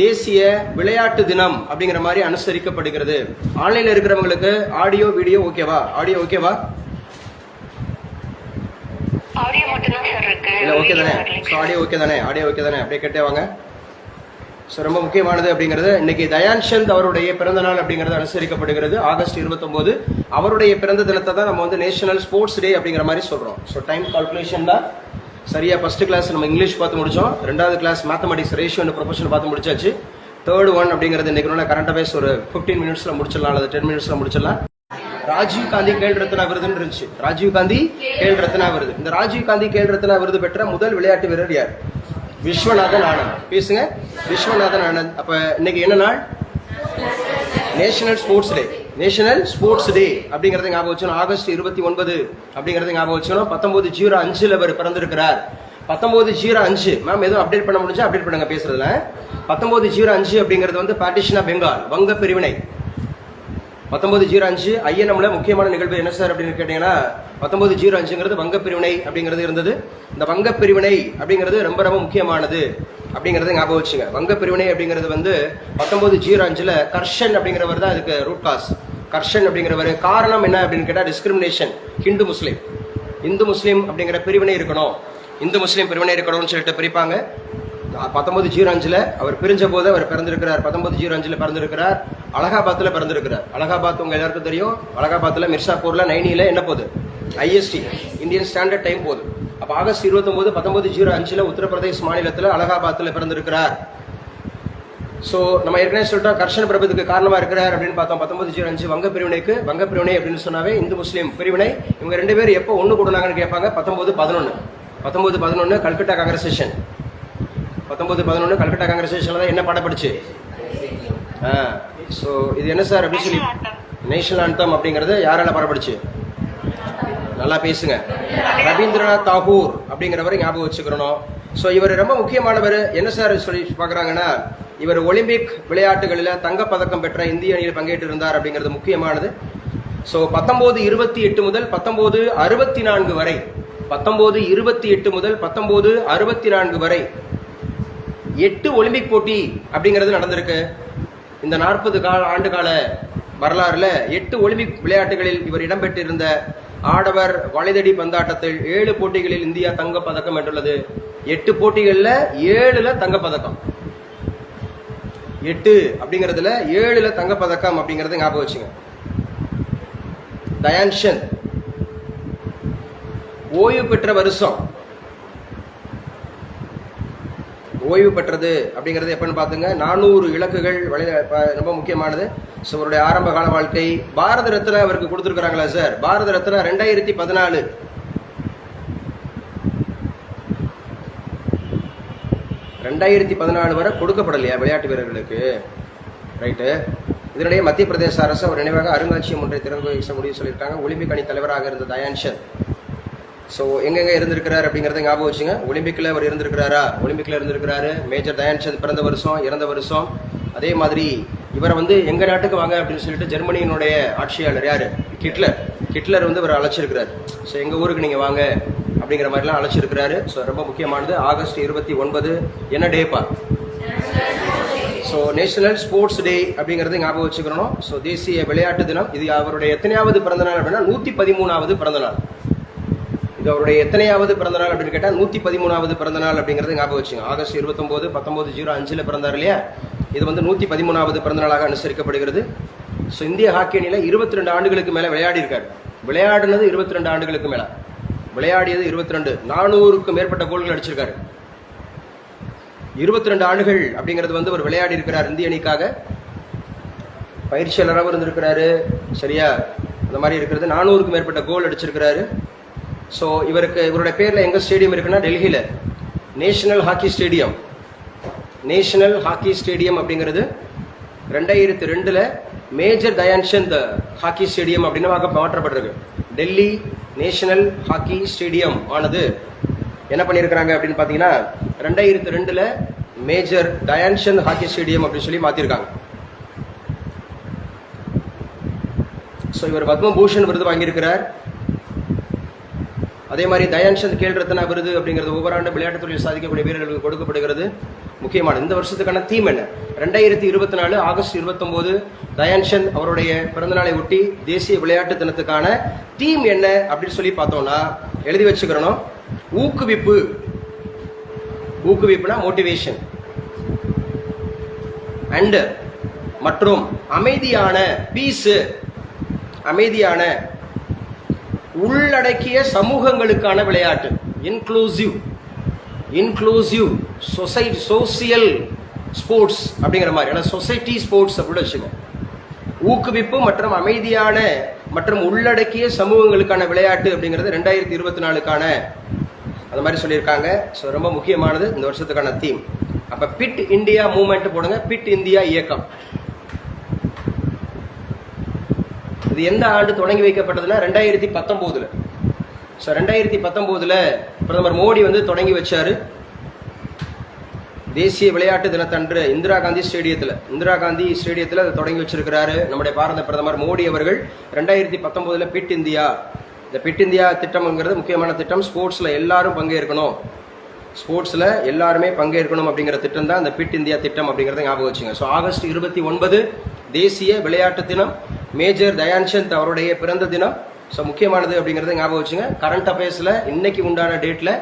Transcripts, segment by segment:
தேசிய விளையாட்டு தினம் அப்படிங்கிற மாதிரி அனுசரிக்கப்படுகிறது. ஆன்லைன்ல இருக்கிறவங்களுக்கு ஆடியோ வீடியோ ஓகேவா ஆடியோ ஓகேவா இல்ல ஓகே தானே? ஸோ ஆடியோ ஓகே தானே? ஆடியோ ஓகே தானே? அப்படியே கேட்டே வாங்க. ஸோ ரொம்ப முக்கியமானது அப்படிங்கிறது இன்னைக்கு தயான் சந்த் அவருடைய பிறந்த நாள் அப்படிங்கிறது அனுசரிக்கப்படுகிறது. ஆகஸ்ட் 29 அவருடைய பிறந்த தினத்தை தான் நம்ம வந்து நேஷனல் ஸ்போர்ட்ஸ் டே அப்படிங்கிற மாதிரி சொல்றோம். ஸோ டைம் கால்குலேஷன் தான். சரியாக ஃபர்ஸ்ட் கிளாஸ் நம்ம இங்கிலீஷ் பார்த்து முடித்தோம் ரெண்டாவது class mathematics ratio and proportion பார்த்து முடிச்சாச்சு. தேர்ட் ஒன் அப்படிங்கிறது இன்னைக்கு கரண்ட் அஃபேர்ஸ் ஒரு ஃபிஃப்டீன் மினிட்ஸில் முடிச்சிடலாம் அல்லது டென் மினிட்ஸில் முடிச்சிடலாம். ராஜீவ் காந்தி கேல் ரத்னா விருதுன்னு இருந்துச்சு. ராஜீவ் காந்தி கேல் ரத்னா விருது. இந்த ராஜீவ் காந்தி கேல் ரத்னா விருது பெற்ற முதல் விளையாட்டு வீரர் யார்? விஸ்வநாதன் ஆனந்த். பேசுங்க. விஸ்வநாதன் ஆனந்த். அப்போ இன்னைக்கு என்ன நாள்? National Sports Day National Sports Day அப்படிங்கறத ஞாபகம் வச்சுக்கணும். ஆகஸ்ட் இருபத்தி ஒன்பது அப்படிங்கறத ஞாபகம் வச்சுக்கணும். பத்தொன்பது ஜீரோ அஞ்சுல அவர் பிறந்திருக்கிறார். பத்தொன்பது ஜீரோ அஞ்சு. மேம் எதுவும் அப்டேட் பண்ண முடிஞ்சா அப்டேட் பண்ணுங்க பேசுறதுல. பத்தொன்பது ஜீரோ அஞ்சு அப்படிங்கிறது வந்து பார்ட்டிஷன் ஆஃப் பெங்கால் வங்க பிரிவினை. பத்தொன்பது ஜீரோ அஞ்சு ஐஎன்எம்ல முக்கியமான நிகழ்வு என்ன சார் அப்படின்னு கேட்டீங்கன்னா பத்தொன்பது ஜீரோ அஞ்சுங்கிறது வங்க பிரிவினை அப்படிங்கிறது இருந்தது. இந்த வங்க பிரிவினை அப்படிங்கிறது ரொம்ப ரொம்ப முக்கியமானது அப்படிங்கிறத ஞாபகம் வச்சுங்க. வங்க பிரிவினை அப்படிங்கிறது வந்து பத்தொன்பது ஜீரோ அஞ்சில் கர்ஷன் அப்படிங்கிறவர் தான் இதுக்கு ரூட் காஸ் கர்ஷன் அப்படிங்கிறவர். காரணம் என்ன அப்படின்னு கேட்டால் டிஸ்கிரிமினேஷன் ஹிந்து முஸ்லீம். இந்து முஸ்லீம் அப்படிங்கிற பிரிவினை இருக்கணும். இந்து முஸ்லீம் பிரிவினை இருக்கணும்னு சொல்லிட்டு பிரிப்பாங்க. பத்தொன்பது ஜீரோ அஞ்சில் அவர் பிரிஞ்ச போது அவர் பிறந்திருக்கிறார். பத்தொன்பது ஜீரோ அஞ்சில் பிறந்திருக்கிறார். அலகாபாத்தில் பிறந்திருக்கிறார். அலகாபாத் உங்கள் எல்லாருக்கும் தெரியும். அலகாபாத்தில் மிர்சாப்பூரில் நைனியில் என்ன போகுது? ஐஎஸ்டி இந்தியன் ஸ்டாண்டர்ட் டைம் போகுது. அப்போ ஆகஸ்ட் இருபத்தொம்போது பத்தொன்பது ஜீரோ அஞ்சில் உத்தரப்பிரதேஷ் மாநிலத்தில் அலகாபாத்தில் பிறந்திருக்கிறார். ஸோ நம்ம ஏற்கனவே சொல்லிட்டோம் கர்ஷன் பிரபத்துக்கு காரணமாக இருக்கிறார் அப்படின்னு பார்த்தோம். பத்தொன்பது ஜீரோ அஞ்சு வங்க பிரிவினைக்கு வங்க பிரிவினை அப்படின்னு சொன்னாவே இந்து முஸ்லீம் பிரிவினை. இவங்க ரெண்டு பேர் எப்போ ஒன்று கூடுனாங்கன்னு கேட்பாங்க? பத்தொம்போது பதினொன்று பத்தொம்போது பதினொன்று கல்கட்டா காங்கிரசேஷன் பத்தொம்போது பதினொன்று கல்கட்டா காங்கிரசேஷனில் தான் என்ன பாடம் படிச்சு? ஸோ இது என்ன சார் அப்படின்னு சொல்லி நேஷனல் அந்தம் அப்படிங்கிறது யாரால பாடம் படிச்சு? நல்லா பேசுங்க. ரவீந்திரநாத் தாகூர் அப்படிங்கிறவரை ஞாபகம் வச்சுக்கிறணும். ஸோ இவர் ரொம்ப முக்கியமானவர். என்ன சார் சொல்லி பார்க்குறாங்கன்னா இவர் ஒலிம்பிக் விளையாட்டுகளில் தங்கப்பதக்கம் பெற்ற இந்திய அணியில் பங்கேற்று இருந்தார் அப்படிங்கிறது முக்கியமானது. ஸோ பத்தொம்போது இருபத்தி எட்டு முதல் பத்தொம்போது அறுபத்தி நான்கு வரை பத்தொம்போது இருபத்தி எட்டு முதல் பத்தொம்போது அறுபத்தி நான்கு வரை எட்டு ஒலிம்பிக் போட்டி அப்படிங்கிறது நடந்திருக்கு. இந்த நாற்பது கால ஆண்டு கால வரலாறுல எட்டு ஒலிம்பிக் விளையாட்டுகளில் இவர் இடம்பெற்றிருந்த ஆடவர் வளைதடி பந்தாட்டத்தில் ஏழு போட்டிகளில் இந்தியா தங்கப் பதக்கம் வென்றுள்ளது. எட்டு போட்டிகளில் ஏழுல தங்கப்பதக்கம். எட்டு அப்படிங்கிறதுல ஏழுல தங்கப்பதக்கம் பதக்கம் அப்படிங்கறத ஞாபகம் வச்சுங்க. தயான் ஓய்வு பெற்ற வருஷம். ஓய்வு பெற்றது அப்படிங்கிறது எப்பன்னு பார்த்துங்க. நானூறு இலக்குகள் வழி ரொம்ப முக்கியமானது. ஸோ அவருடைய ஆரம்ப கால வாழ்க்கை. பாரத ரத்னா அவருக்கு கொடுத்துருக்காங்களா சார் பாரத ரத்னா ரெண்டாயிரத்தி பதினாலு. ரெண்டாயிரத்தி பதினாலு வரை கொடுக்கப்படலையா விளையாட்டு வீரர்களுக்கு? ரைட்டு இதனிடையே மத்திய பிரதேச அரசு அவர் நினைவாக அருங்காட்சியகம் ஒன்றை திறந்து வைக்க முடிவு சொல்லியிருக்காங்க. ஒலிம்பிக் அணி தலைவராக இருந்த தயான்ஷன் ஸோ எங்கெங்க இருந்திருக்கிறார் அப்படிங்கிறத ஞாபகம் வச்சுங்க. ஒலிம்பிக்கில் அவர் இருந்திருக்கிறாரா? ஒலிம்பிக்கில் இருந்திருக்கிறாரு. மேஜர் தயான்ஷன் பிறந்த வருஷம் இறந்த வருஷம். அதே மாதிரி இவரை வந்து எங்கள் நாட்டுக்கு வாங்க அப்படின்னு சொல்லிட்டு ஜெர்மனியினுடைய ஆட்சியாளர் யார்? ஹிட்லர் ஹிட்லர் வந்து இவரை அழைச்சிருக்கிறார். ஸோ எங்கள் ஊருக்கு நீங்கள் வாங்க? அப்படிங்கிற மாதிரிலாம் அழைச்சிருக்கிறாரு. ஸோ ரொம்ப முக்கியமானது. ஆகஸ்ட் இருபத்தி ஒன்பது. என்ன டேப்பா ஸோ நேஷனல் ஸ்போர்ட்ஸ் டே அப்படிங்கிறது ஞாபகம் வச்சுக்கணும். ஸோ தேசிய விளையாட்டு தினம். இது அவருடைய எத்தனையாவது பிறந்த நாள் அப்படின்னா நூற்றி பதிமூணாவது பிறந்த நாள் இது அவருடைய எத்தனையாவது பிறந்த நாள் அப்படின்னு கேட்டால் நூற்றி பதிமூணாவது பிறந்த நாள் அப்படிங்கிறது ஞாபகம் வச்சுங்க ஆகஸ்ட் இருபத்தொம்போது பத்தொம்போது ஜீரோ அஞ்சில் பிறந்தார் இல்லையா? இது வந்து நூற்றி பதிமூணாவது பிறந்த நாளாக அனுசரிக்கப்படுகிறது. ஸோ இந்திய ஹாக்கி அணியில் இருபத்தி ரெண்டு ஆண்டுகளுக்கு மேலே விளையாடி இருக்காரு விளையாடினது இருபத்தி ரெண்டு ஆண்டுகளுக்கு மேலே. விளையாடியது இருபத்தி ரெண்டு நானூறுக்கும் மேற்பட்ட கோல்கள் அடிச்சிருக்காரு. இருபத்தி ரெண்டு ஆண்டுகள் அப்படிங்கிறது வந்து ஒரு விளையாடி இருக்கிறார் இந்திய அணிக்காக. பயிற்சியாளராகவும் இருந்திருக்கிறாரு. சரியா? அந்த மாதிரி இருக்கிறது. நானூறுக்கும் மேற்பட்ட கோல் அடிச்சிருக்கிறாரு. ஸோ இவருக்கு இவருடைய பேரில் எங்கே ஸ்டேடியம் இருக்குன்னா டெல்லியில் national hockey stadium national hockey stadium அப்படிங்கிறது ரெண்டாயிரத்தி ரெண்டில் மேஜர் தயான்சந்த் ஹாக்கி ஸ்டேடியம் அப்படின்னு மாற்றப்பட்டிருக்கு. டெல்லி நேஷனல் ஹாக்கி ஸ்டேடியம் ஆனது என்ன பண்ணியிருக்கிறாங்க அப்படின்னு பார்த்தீங்கன்னா ரெண்டாயிரத்தி ரெண்டில் மேஜர் டயான்ஷன் ஹாக்கி ஸ்டேடியம் அப்படின்னு சொல்லி மாத்திருக்காங்க. ஸோ இவர் பத்மபூஷன் விருது வாங்கியிருக்கிறார். அதே மாதிரி தயான்சந்த் கேல் ரத்னா விருது அப்படிங்கிறது ஒவ்வொரு ஆண்டு விளையாட்டுத்துறையில் சாதிக்கக்கூடிய வீரர்களுக்கு கொடுக்கப்படுகிறது. முக்கியமான இந்த வருஷத்துக்கான தீம் என்ன? ரெண்டாயிரத்தி இருபத்தி நாலு ஆகஸ்ட் இருபத்தொம்போது தயான்சந்த் அவருடைய பிறந்தநாளை ஒட்டி தேசிய விளையாட்டு தினத்துக்கான தீம் என்ன அப்படின்னு சொல்லி பார்த்தோம்னா எழுதி வச்சுக்கிறணும். ஊக்குவிப்பு. ஊக்குவிப்புனா மோட்டிவேஷன் அண்டு மற்றும் அமைதியான பீஸு அமைதியான உள்ளடக்கிய சமூகங்களுக்கான விளையாட்டு. Inclusive inclusive society social sports அப்படிங்கிற மாதிரி ஏன்னா சொசைட்டி ஸ்போர்ட்ஸ் அப்படின்னு வச்சுங்க ஊக்குவிப்பு மற்றும் அமைதியான மற்றும் உள்ளடக்கிய சமூகங்களுக்கான விளையாட்டு அப்படிங்கிறது ரெண்டாயிரத்தி இருபத்தி நாலுக்கான அந்த மாதிரி சொல்லியிருக்காங்க. ஸோ ரொம்ப முக்கியமானது இந்த வருஷத்துக்கான தீம் அப்போ பிட் இந்தியா மூமெண்ட் போடுங்க. பிட் இந்தியா இயக்கம். இது எந்த ஆண்டு தொடங்கி வைக்கப்பட்டதுன்னா ரெண்டாயிரத்தி பத்தொம்போதுல. ஸோ ரெண்டாயிரத்தி பத்தொம்போதுல பிரதமர் மோடி வந்து தொடங்கி வச்சாரு. தேசிய விளையாட்டு தினத்தன்று இந்திரா காந்தி ஸ்டேடியத்தில் இந்திரா காந்தி ஸ்டேடியத்தில் அதை தொடங்கி வச்சிருக்கிறாரு. நம்முடைய பாரத பிரதமர் மோடி அவர்கள் ரெண்டாயிரத்தி பத்தொம்போதில் பிட் இந்தியா இந்த பிட் இந்தியா திட்டம்ங்கிறது முக்கியமான திட்டம். ஸ்போர்ட்ஸில் எல்லாரும் பங்கேற்கணும். ஸ்போர்ட்ஸில் எல்லாருமே பங்கேற்கணும் அப்படிங்கிற திட்டம் தான் இந்த பிட் இந்தியா திட்டம் அப்படிங்கிறத ஞாபகம் வச்சுங்க. ஸோ ஆகஸ்ட் இருபத்தி ஒன்பது தேசிய விளையாட்டு தினம். மேஜர் தயான்சந்த் அவருடைய பிறந்த தினம். ஸோ முக்கியமானது அப்படிங்கிறத ஞாபகம் வச்சுங்க. கரண்ட் அஃபேர்ஸில் இன்னைக்கு உண்டான டேட்டில்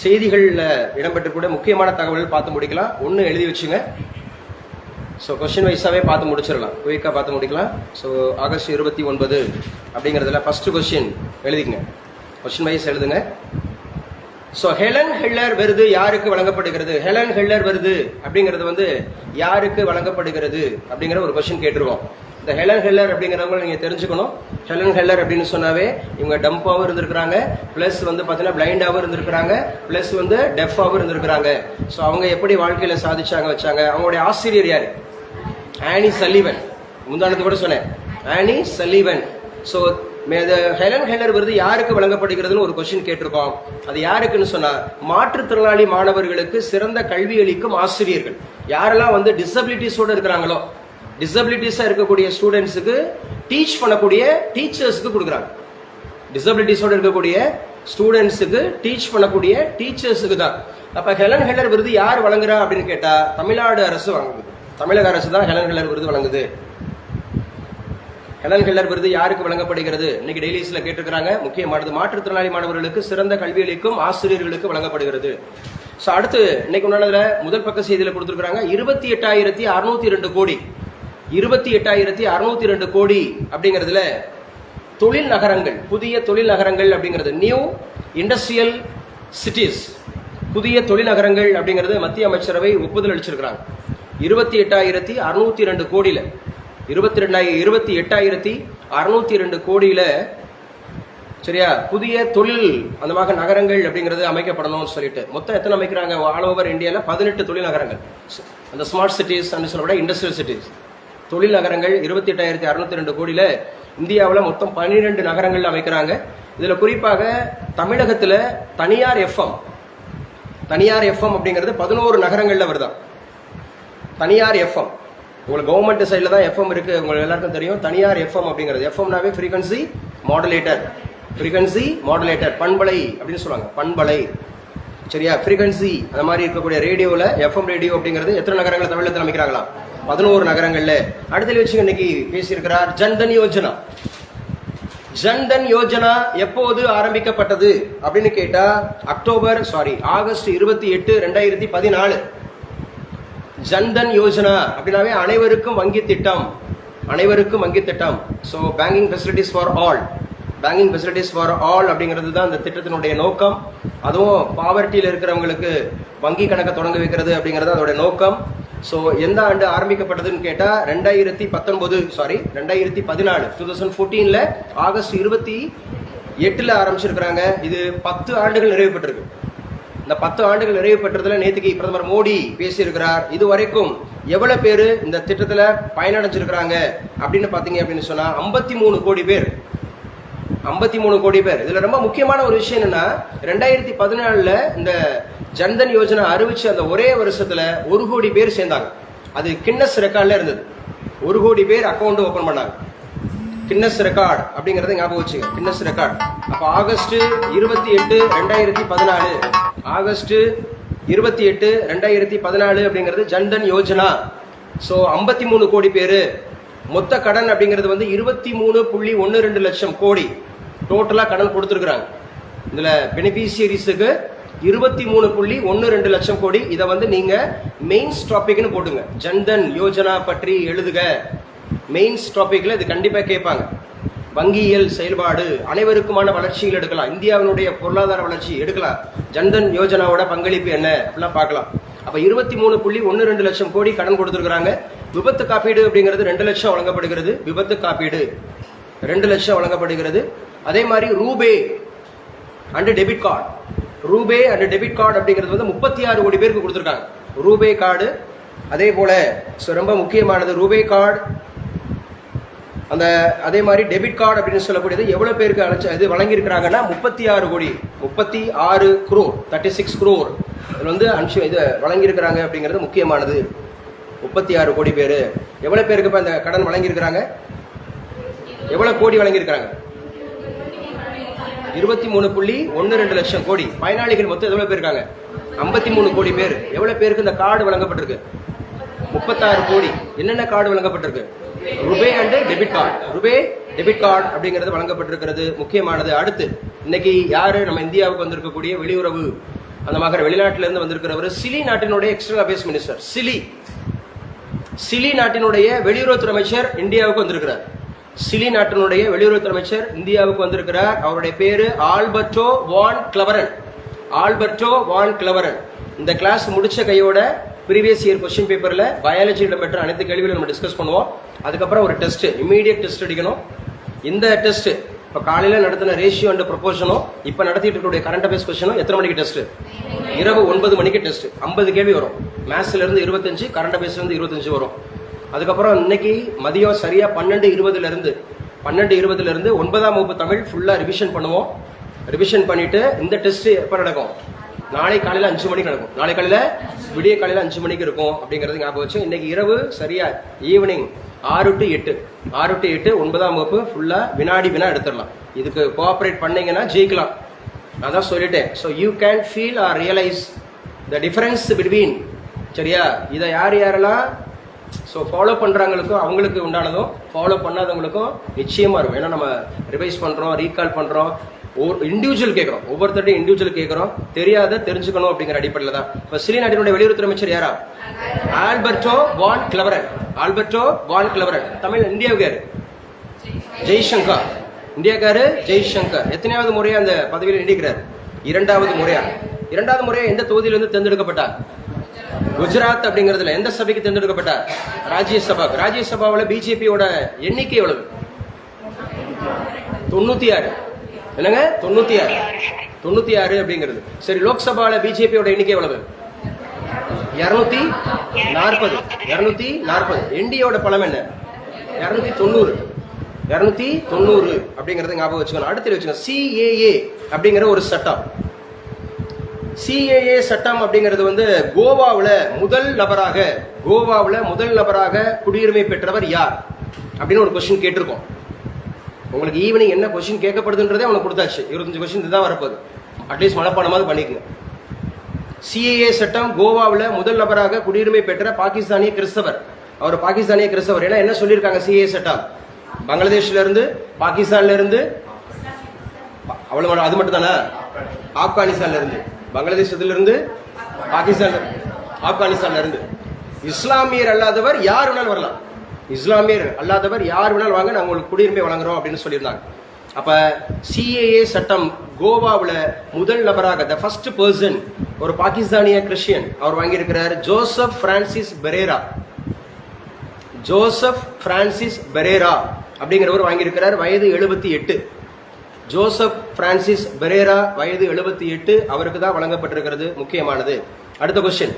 செய்திகளில் இடம்பெற்றக்கூடிய முக்கியமான தகவல்கள் பார்த்து முடிக்கலாம். ஒன்று எழுதி வச்சுங்க. ஸோ கொஸ்டின் வைஸாகவே பார்த்து முடிச்சிடலாம். குயிக்காக பார்த்து முடிக்கலாம். ஸோ ஆகஸ்ட் இருபத்தி ஒன்பது அப்படிங்கிறதுல ஃபஸ்ட்டு கொஸ்டின் எழுதிங்க கொஸ்டின் வைஸ் எழுதுங்க. ஸோ ஹெலன் ஹெல்லர் விருது யாருக்கு வழங்கப்படுகிறது? ஹெலன் ஹெல்லர் விருது அப்படிங்கிறது வந்து யாருக்கு வழங்கப்படுகிறது அப்படிங்கிற ஒரு கொஸ்டின் கேட்டிருக்கோம். இந்த ஹெலன் ஹெல்லர் அப்படிங்கிறவங்க நீங்கள் தெரிஞ்சுக்கணும். ஹெலன் ஹெல்லர் அப்படின்னு சொன்னாவே இவங்க டம்பாகவும் இருந்திருக்கிறாங்க ப்ளஸ் வந்து பார்த்தீங்கன்னா பிளைண்டாகவும் இருந்திருக்கிறாங்க ப்ளஸ் வந்து டெஃபாகவும் இருந்திருக்கிறாங்க. ஸோ அவங்க எப்படி வாழ்க்கையில் சாதிச்சாங்க வச்சாங்க? அவங்களுடைய ஆசிரியர் யார்? ஆனி சலீவன் முந்தானத்து கூட சொன்னேன். Anne Sullivan so Helen Keller விருது யாருக்கு வழங்கப்படுகிறதுன்னு ஒரு கொஸ்டின் கேட்டிருக்கோம். அது யாருக்குன்னு சொன்னால் மாற்றுத்திறனாளி மாணவர்களுக்கு சிறந்த கல்வி அளிக்கும் ஆசிரியர்கள். யாரெல்லாம் வந்து டிசபிலிட்டிஸோட இருக்கிறாங்களோ டிசபிலிட்டிஸாக இருக்கக்கூடிய ஸ்டூடெண்ட்ஸுக்கு டீச் பண்ணக்கூடிய டீச்சர்ஸுக்கு கொடுக்குறாங்க. டிசபிலிட்டிஸோட இருக்கக்கூடிய ஸ்டூடெண்ட்ஸுக்கு டீச் பண்ணக்கூடிய டீச்சர்ஸுக்கு தான். அப்போ ஹெலன் ஹெல்லர் விருது யார் வழங்குறா அப்படின்னு கேட்டால் தமிழ்நாடு அரசு வழங்குது. தமிழக அரசு தான் ஹெலன் ஹெல்லர் விருது வழங்குது. ஹெலன் ஹெல்லர் விருது யாருக்கு வழங்கப்படுகிறது? இன்னைக்கு டெய்லிஸில் கேட்டிருக்கிறாங்க. முக்கியமானது மாற்றுத்திறனாளி மாணவர்களுக்கு சிறந்த கல்வி அளிக்கும் ஆசிரியர்களுக்கு வழங்கப்படுகிறது. ஸோ அடுத்து இன்னைக்கு முன்னாடி முதல் பக்க செய்தியில் கொடுத்துருக்காங்க இருபத்தி எட்டாயிரத்தி அறுநூத்தி ரெண்டு கோடி இருபத்தி எட்டாயிரத்தி அறுநூத்தி ரெண்டு கோடி அப்படிங்கிறதுல தொழில் நகரங்கள் புதிய தொழில் நகரங்கள் அப்படிங்கிறது நியூ இண்டஸ்ட்ரியல் சிட்டிஸ் புதிய தொழில் நகரங்கள் அப்படிங்கிறது மத்திய அமைச்சரவை ஒப்புதல் அளிச்சிருக்கிறாங்க இருபத்தி எட்டாயிரத்தி அறுநூத்தி ரெண்டு கோடியில் இருபத்தி ரெண்டாயிரம் இருபத்தி எட்டாயிரத்தி அறுநூத்தி ரெண்டு கோடியில் சரியா புதிய தொழில் அந்த மாதிரி நகரங்கள் அப்படிங்கிறது அமைக்கப்படணும்னு சொல்லிட்டு. மொத்தம் எத்தனை அமைக்கிறாங்க? ஆல் ஓவர் இந்தியாவில் பதினெட்டு தொழில் நகரங்கள். அந்த ஸ்மார்ட் சிட்டிஸ் அப்படின்னு சொல்லக்கூட இண்டஸ்ட்ரியல் சிட்டிஸ் தொழில் நகரங்கள் இருபத்தி எட்டாயிரத்தி அறுநூத்தி ரெண்டு கோடியில் இந்தியாவில் மொத்தம் பன்னிரெண்டு நகரங்கள் அமைக்கிறாங்க. இதில் குறிப்பாக தமிழகத்தில் தனியார் எஃப்எம் தனியார் எஃப்எம் அப்படிங்கிறது பதினோரு நகரங்களில் வருதான் தனியார் எஃப்எம் உங்களுக்கு கவர்மெண்ட் சைடில் தான் எஃப்எம் இருக்குது உங்களுக்கு எல்லாருக்கும் தெரியும். தனியார் எஃப்எம் அப்படிங்கிறது. எஃப்எம்னாவே ஃப்ரீக்வன்சி மாடுலேட்டர் ஃப்ரீக்வன்சி மாடுலேட்டர் பண்பலை அப்படின்னு சொல்லுவாங்க. பண்பலை. சரியா? ஃப்ரீக்வன்சி அந்த மாதிரி இருக்கக்கூடிய ரேடியோவில் எஃப்எம் ரேடியோ அப்படிங்கிறது எத்தனை நகரங்கள் தமிழகத்தில் அமைக்கிறாங்களா பதினோரு நகரங்கள்ல. அடுத்த வச்சு இன்னைக்கு பேசியிருக்கிறார் ஜன்தன் யோஜனா. ஜன்தன் யோஜனா எப்போது ஆரம்பிக்கப்பட்டது அப்படின்னு கேட்டா அக்டோபர் சாரி ஆகஸ்ட் இருபத்தி எட்டு ரெண்டாயிரத்தி பதினாலு. ஜன்தன் யோஜனா அப்படின்னாவே அனைவருக்கும் வங்கி திட்டம். அனைவருக்கும் வங்கி திட்டம். So banking facilities for all banking facilities for all அப்படிங்கிறது தான் இந்த திட்டத்தினுடைய நோக்கம். அதுவும் பாவர்ட்டியில் இருக்கிறவங்களுக்கு வங்கி கணக்கை தொடங்க வைக்கிறது அப்படிங்கிறது அதோடைய நோக்கம். ஸோ எந்த ஆண்டு ஆரம்பிக்கப்பட்டதுன்னு கேட்டால் ரெண்டாயிரத்தி பத்தொன்பது சாரி ரெண்டாயிரத்தி பதினாலு டூ தௌசண்ட் ஃபோர்டீனில் ஆகஸ்ட் இருபத்தி எட்டில் ஆரம்பிச்சிருக்கிறாங்க. இது பத்து ஆண்டுகள் நிறைவு பெற்றிருக்கு இந்த பத்து ஆண்டுகள் நிறைவு பெற்றதுல நேற்றுக்கு பிரதமர் மோடி பேசியிருக்கிறார். இது வரைக்கும் எவ்வளவு பேர் இந்த திட்டத்தில் பயனடைஞ்சிருக்கிறாங்க அப்படின்னு பார்த்தீங்க அப்படின்னு சொன்னால் ஐம்பத்தி மூணு கோடி பேர். ஐம்பத்தி மூணு கோடி பேர். இதில் ரொம்ப முக்கியமான ஒரு விஷயம் என்னன்னா ரெண்டாயிரத்தி பதினாலில் இந்த ஜன்தன் யோஜனா அறிவிச்சு அந்த ஒரே வருஷத்துல ஒரு கோடி பேர் சேர்ந்தாங்க. அது கின்னஸ் ரெக்கார்ட்ல இருந்தது. ஒரு கோடி பேர் அக்கௌண்ட் ஓபன் பண்ணாங்க. கின்னஸ் ரெக்கார்ட் அப்படிங்கறத ஞாபகம் வச்சுங்க கின்னஸ் ரெக்கார்ட். அப்போ ஆகஸ்ட் இருபத்தி எட்டு ரெண்டாயிரத்தி பதினாலு. ஆகஸ்ட் இருபத்தி எட்டு ரெண்டாயிரத்தி பதினாலு அப்படிங்கிறது ஜன்தன் யோஜனா. ஸோ ஐம்பத்தி மூணு கோடி பேர். மொத்த கடன் அப்படிங்கிறது வந்து இருபத்தி மூணு புள்ளி ஒன்று ரெண்டு லட்சம் கோடி. டோட்டலாக கடன் கொடுத்துருக்குறாங்க. இதில் பெனிஃபிஷியரிஸுக்கு இருபத்தி மூணு புள்ளி ஒன்று ரெண்டு லட்சம் கோடி. இதை வந்து நீங்கள் மெயின்ஸ் டாபிக்னு போட்டுங்க. ஜன்தன் யோஜனா பற்றி எழுதுக. மெயின்ஸ் டாபிக்ல இது கண்டிப்பாக கேட்பாங்க. வங்கியியல் செயல்பாடு அனைவருக்குமான வளர்ச்சிகள் எடுக்கலாம். இந்தியாவினுடைய பொருளாதார வளர்ச்சி எடுக்கலாம். ஜன்தன் யோஜனாவோட பங்களிப்பு என்ன? அப்படிலாம் பார்க்கலாம். அப்போ இருபத்தி மூணு புள்ளி ஒன்று ரெண்டு லட்சம் கோடி கடன் கொடுத்துருக்குறாங்க. விபத்து காப்பீடு அப்படிங்கிறது ரெண்டு லட்சம் வழங்கப்படுகிறது. விபத்து காப்பீடு ரெண்டு லட்சம் வழங்கப்படுகிறது. அதே மாதிரி RuPay and debit card RuPay and debit card அப்படிங்கிறது வந்து முப்பத்தி ஆறு கோடி பேருக்கு கொடுத்துருக்காங்க. ரூபே கார்டு அதே போல ஸோ ரொம்ப முக்கியமானது ரூபே கார்டு அந்த அதே மாதிரி டெபிட் கார்டு அப்படின்னு சொல்லக்கூடியது எவ்வளோ பேருக்கு அழைச்ச இது வழங்கியிருக்கிறாங்கன்னா முப்பத்தி ஆறு கோடி முப்பத்தி ஆறு குரோர் தேர்ட்டி சிக்ஸ் குரோர் இதில் வந்து அனுப்பிச்சு இது வழங்கியிருக்கிறாங்க அப்படிங்கிறது முக்கியமானது. முப்பத்தி ஆறு கோடி பேர். எவ்வளோ பேருக்கு இப்போ அந்த கடன் வழங்கியிருக்கிறாங்க? எவ்வளோ கோடி வழங்கியிருக்கிறாங்க? இருபத்தி மூணு புள்ளி ஒன்று ரெண்டு லட்சம் கோடி. பயனாளிகள் மொத்தம் எவ்வளவு பேர் இருக்காங்க? ஐம்பத்தி மூணு கோடி பேர். எவ்வளவு பேருக்கு இந்த கார்டு வழங்கப்பட்டிருக்கு? முப்பத்தாறு கோடி. என்னென்ன கார்டு வழங்கப்பட்டிருக்கு? RuPay and debit card. RuPay debit card அப்படிங்கிறது வழங்கப்பட்டிருக்கிறது. முக்கியமானது. அடுத்து இன்னைக்கு யாரு நம்ம இந்தியாவுக்கு வந்திருக்கக்கூடிய வெளியுறவு அந்த மாதிரி வெளிநாட்டிலிருந்து வந்திருக்கிறவர்? சிலி நாட்டினுடைய external affairs minister Chile. Chile நாட்டினுடைய வெளியுறவுத்துறை அமைச்சர் இந்தியாவுக்கு வந்திருக்கிறார். சிலி நாட்டினுடைய வெளியுறவுத்துறை அமைச்சர் இந்தியாவுக்கு வந்திருக்கிறார். அவருடைய பேரு Alberto van Klaveren. Alberto van கிளவரன். இந்த கிளாஸ் முடிச்ச கையோட ப்ரீவியஸ் இயர் கொஸ்டின் பேப்பரில் பயாலஜி பெற்ற அனைத்து கேள்விகளும் நம்ம டிஸ்கஸ் பண்ணுவோம். அதுக்கப்புறம் ஒரு டெஸ்ட் இமீடியட் டெஸ்ட் அடிக்கணும் இந்த டெஸ்ட் இப்போ காலையில் நடத்தின ரேஷியோ அண்ட் ப்ரொபோஷனும் இப்போ நடத்திட்டு இருக்கக்கூடிய கரண்ட் அஃபேர்ஸ் கொஸ்டினும் எத்தனை மணிக்கு டெஸ்ட் இரவு ஒன்பது மணிக்கு டெஸ்ட் ஐம்பது கேள்வி வரும். மேத்ஸ்ல இருந்து இருபத்தஞ்சு கரண்ட் அஃபேர்ஸ்ல இருந்து இருபத்தஞ்சு வரும். அதுக்கப்புறம் இன்னைக்கு மதியம் சரியா பன்னெண்டு இருபதுல இருந்து பன்னெண்டு இருபதுல இருந்து ஒன்பதாம் வகுப்பு தமிழ் ஃபுல்லா ரிவிஷன் பண்ணுவோம். ரிவிஷன் பண்ணிட்டு இந்த டெஸ்ட் எப்போ நடக்கும்? நாளை காலையில அஞ்சு மணிக்கு நடக்கும். நாளை காலையில விடிய காலையில அஞ்சு மணிக்கு இருக்கும் அப்படிங்கிறது ஞாபகம் வச்சு இன்னைக்கு இரவு சரியா ஈவினிங் ஆறு டு எட்டு. ஆறு டு எட்டு ஒன்பதாம் வகுப்பு ஃபுல்லா வினாடி வினா எடுத்துடலாம். இதுக்கு கோஆப்ரேட் பண்ணீங்கன்னா ஜெயிக்கலாம். நான் தான் சொல்லிட்டேன். So you can feel or realise the difference between சரியா? இதை யார் யாரெல்லாம் ஸோ ஃபாலோ பண்ணுறாங்களுக்கும் அவங்களுக்கு உண்டானதும் ஃபாலோ பண்ணாதவங்களுக்கும் நிச்சயமாக இருக்கும். ஏன்னா நம்ம ரிவைஸ் பண்ணுறோம் ரீகால் பண்ணுறோம் ஒவ்வொரு இண்டிவிஜுவல் கேட்குறோம் ஒவ்வொருத்தர்ட்டையும் இண்டிவிஜுவல் கேட்குறோம் தெரியாத தெரிஞ்சுக்கணும் அப்படிங்கிற அடிப்படையில் தான். இப்போ சிலி நாட்டினுடைய வெளியுறவுத்துறை அமைச்சர் யாரா? Alberto van Klaveren. Alberto van Klaveren. Tamil இந்தியாவுக்காரு. ஜெய்சங்கர். இந்தியாக்காரு ஜெய்சங்கர். எத்தனையாவது முறையாக அந்த பதவியில் நீடிக்கிறார்? இரண்டாவது முறையா? இரண்டாவது முறையாக எந்த தொகுதியிலிருந்து தேர்ந்தெடுக்கப்பட்டார்? குஜராத் அப்படிங்கிறதுல எந்த சபைக்கு தேர்ந்தெடுக்கப்பட்டார்? ராஜ்யசபா. ராஜ்யசபாவில் பிஜேபியோட எண்ணிக்கை எவ்வளவு? தொண்ணூத்தி ஆறு என்னங்க? தொண்ணூத்தி ஆறு தொண்ணூத்தி ஆறு அப்படிங்கிறது. சரி லோக்சபாவில் பிஜேபியோட எண்ணிக்கை எவ்வளவு? இருநூத்தி நாற்பது. இருநூத்தி நாற்பது. என்டியோட பலம் என்ன? இருநூத்தி தொண்ணூறு. இருநூத்தி தொண்ணூறு அப்படிங்கறத ஞாபகம் வச்சுக்கணும். அடுத்து வச்சுக்கணும். சிஏஏ அப்படிங்கிற ஒரு சட்டம். சிஏஏ சட்டம் அப்படிங்கிறது வந்து கோவாவில் முதல் நபராக கோவாவில் முதல் நபராக குடியுரிமை பெற்றவர் யார்? அப்படின்னு ஒரு கொஸ்டின் கேட்டிருக்கோம். உங்களுக்கு ஈவினிங் என்ன கொஸ்டின் கேட்கப்படுதுன்றதே அவனுக்கு கொடுத்தாச்சு. இருபத்தஞ்சு கொஸ்டின் இதுதான் வரப்போகுது. அட்லீஸ்ட் மனப்பாடமாவது பண்ணிக்கங்க. சிஏஏ சட்டம் கோவாவில் முதல் நபராக குடியுரிமை பெற்ற பாகிஸ்தானிய கிறிஸ்தவர். அவர் பாகிஸ்தானிய கிறிஸ்தவர். ஏன்னா என்ன சொல்லியிருக்காங்க சிஏஏ சட்டம்? பங்களாதேஷ்ல இருந்து பாகிஸ்தான்ல இருந்து அவ்வளவு அது மட்டும் தானே ஆப்கானிஸ்தான்ல இருந்து பங்களாதேசத்திலிருந்து பாகிஸ்தான் ஆப்கானிஸ்தான்லேருந்து. இஸ்லாமியர் அல்லாதவர் யார் வேணாலும் வரலாம். இஸ்லாமியர் அல்லாதவர் யார் வேணாலும் வாங்க நாங்கள் உங்களுக்கு குடியுரிமை வழங்குறோம் அப்படின்னு சொல்லியிருந்தாங்க. அப்போ சிஏஏ சட்டம் கோவாவில் முதல் நபராக த ஃபர்ஸ்ட் பர்சன் ஒரு பாகிஸ்தானிய கிறிஸ்டியன் அவர் வாங்கியிருக்கிறார் Joseph Francis Pereira. Joseph Francis Pereira அப்படிங்கிறவர் வாங்கியிருக்கிறார் வயது எழுபத்தி எட்டு. ஜோசப் பிரான்சிஸ் பெரேரா வயது எழுபத்தி எட்டு அவருக்கு தான் வழங்கப்பட்டிருக்கிறது முக்கியமானது. அடுத்த கொஸ்டின்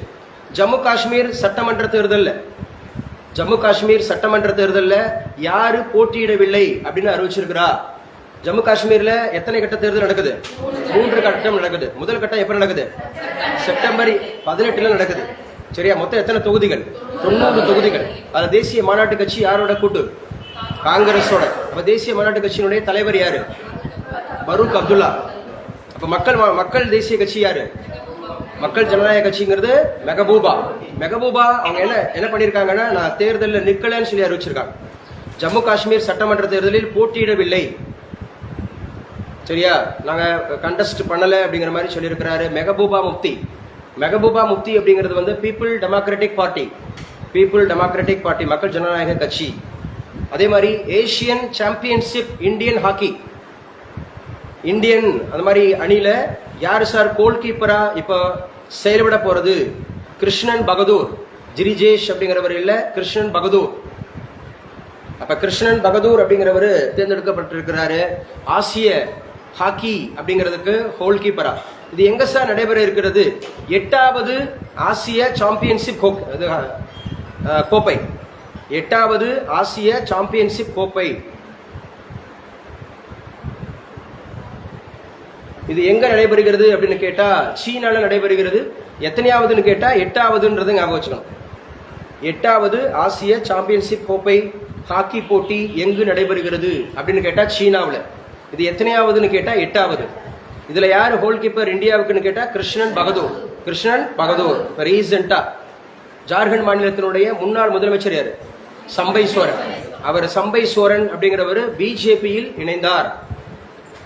ஜம்மு காஷ்மீர் சட்டமன்ற தேர்தலில். ஜம்மு காஷ்மீர் சட்டமன்ற தேர்தலில் யாரு போட்டியிடவில்லை அப்படின்னு அறிவிச்சிருக்கிறா? ஜம்மு காஷ்மீர்ல எத்தனை கட்ட தேர்தல் நடக்குது? மூன்று கட்டம் நடக்குது. முதல் கட்டம் எப்ப நடக்குது? செப்டம்பர் பதினெட்டுல நடக்குது. சரியா? மொத்தம் எத்தனை தொகுதிகள்? தொண்ணூறு தொகுதிகள். அது தேசிய மாநாட்டு கட்சி யாரோட கூட்டு? காங்கிரஸோட. அப்ப தேசிய மாநாட்டு கட்சியினுடைய தலைவர் யாரு? பரூக் அப்துல்லா. அப்போ மக்கள் மக்கள் தேசிய கட்சி யாரு? மக்கள் ஜனநாயக கட்சிங்கிறது மெகபூபா. மெகபூபா அவங்க என்ன என்ன பண்ணியிருக்காங்கன்னா நான் தேர்தலில் நிற்கலன்னு சொல்லி அறிவிச்சிருக்காங்க. ஜம்மு காஷ்மீர் சட்டமன்ற தேர்தலில் போட்டியிடவில்லை. சரியா? நாங்கள் கண்டஸ்ட் பண்ணலை அப்படிங்கிற மாதிரி சொல்லியிருக்கிறாரு மெகபூபா முப்தி மெகபூபா முப்தி அப்படிங்கிறது வந்து people's democratic party people's democratic party மக்கள் ஜனநாயக கட்சி. அதே மாதிரி Asian championship Indian hockey Indian அந்த மாதிரி அணியில யார் சார் கோல் கீப்பரா இப்போ செயல்பட போறது? கிருஷ்ணன் பகதூர். ஜிரிஜேஷ் அப்படிங்கிறவர் இல்ல கிருஷ்ணன் பகதூர். அப்ப கிருஷ்ணன் பகதூர் அப்படிங்கிறவர் தேர்ந்தெடுக்கப்பட்டிருக்கிறாரு. ஆசிய ஹாக்கி அப்படிங்கிறதுக்கு ஹோல் கீப்பரா இது எங்க சார் நடைபெற இருக்கிறது? எட்டாவது ஆசிய சாம்பியன்ஷிப் கோப்பை. எட்டாவது ஆசிய சாம்பியன்ஷிப் கோப்பை. இது எங்க நடைபெறுகிறது அப்படின்னு கேட்டா சீனால நடைபெறுகிறது. எத்தனையாவதுன்னு கேட்டா எட்டாவதுன்றதை ஞாபகம் வச்சுக்கணும். எட்டாவது ஆசிய சாம்பியன்ஷிப் கோப்பை ஹாக்கி போட்டி எங்கு நடைபெறுகிறது அப்படின்னு கேட்டா சீனாவில். இது எத்தனையாவதுன்னு கேட்டா எட்டாவது. இதுல யார் ஹோல் கீப்பர் இந்தியாவுக்குன்னு கேட்டா கிருஷ்ணன் பகதூர். கிருஷ்ணன் பகதூர் ரீசெண்டா ஜார்க்கண்ட் மாநிலத்தினுடைய முன்னாள் முதலமைச்சர் யாரு? சம்பை சோரன் அவர் சம்பை சோரன் அப்படிங்கிறவர் பிஜேபியில் இணைந்தார்.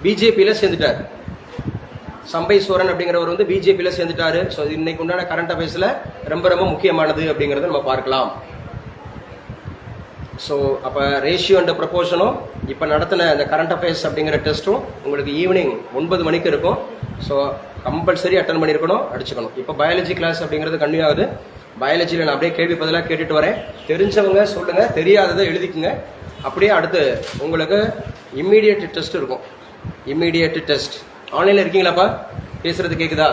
பிஜேபியில சேர்ந்துட்டார். சம்பை சோரன் அப்படிங்கிறவர் வந்து பிஜேபியில் சேர்ந்துட்டாரு. ஸோ இன்னைக்கு உண்டான கரண்ட் அஃபேர்ஸில் ரொம்ப ரொம்ப முக்கியமானது அப்படிங்கிறத நம்ம பார்க்கலாம். ஸோ அப்போ ரேஷியோ அண்ட் ப்ரப்போர்ஷனும் இப்போ நடத்தின இந்த கரண்ட் அஃபேர்ஸ் அப்படிங்கிற டெஸ்ட்டும் உங்களுக்கு ஈவினிங் ஒன்பது மணிக்கு இருக்கும். ஸோ கம்பல்சரி அட்டன் பண்ணியிருக்கணும் அடிச்சுக்கணும். இப்போ பயாலஜி கிளாஸ் அப்படிங்கிறது கன்வியூ ஆகுது. பயாலஜியில் நான் அப்படியே கேள்வி பதிலாக கேட்டுட்டு வரேன். தெரிஞ்சவங்க சொல்லுங்கள் தெரியாததை எழுதிக்குங்க. அப்படியே அடுத்து உங்களுக்கு இம்மீடியட் டெஸ்ட் இருக்கும். இம்மீடியட் டெஸ்ட் ஆன்லைனில் இருக்கீங்களாப்பா? பேசுறது கேட்குதா